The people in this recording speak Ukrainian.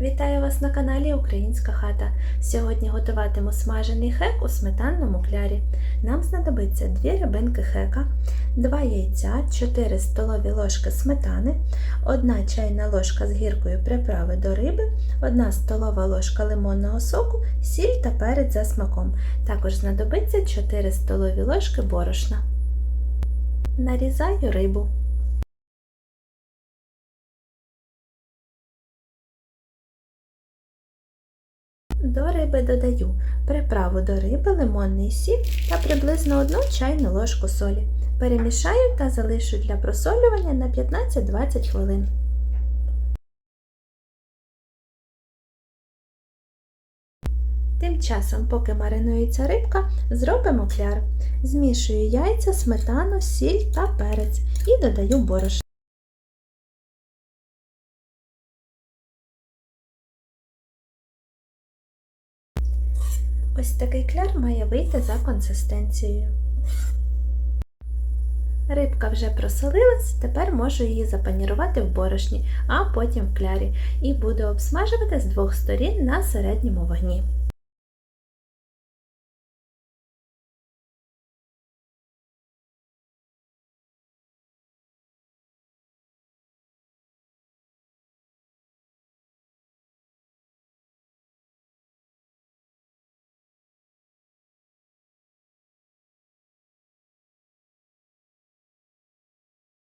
Вітаю вас на каналі Українська хата. Сьогодні готуватиму смажений хек у сметанному клярі. Нам знадобиться 2 рибинки хека, 2 яйця, 4 столові ложки сметани, 1 чайна ложка з гіркою приправи до риби, 1 столова ложка лимонного соку, сіль та перець за смаком. Також знадобиться 4 столові ложки борошна. Нарізаю рибу. До риби додаю приправу до риби, лимонний сік та приблизно 1 чайну ложку солі. Перемішаю та залишу для просолювання на 15-20 хвилин. Тим часом, поки маринується рибка, зробимо кляр. Змішую яйця, сметану, сіль та перець і додаю борошно. Ось такий кляр має вийти за консистенцією. Рибка вже просолилась, тепер можу її запанірувати в борошні, а потім в клярі, і буду обсмажувати з двох сторін на середньому вогні.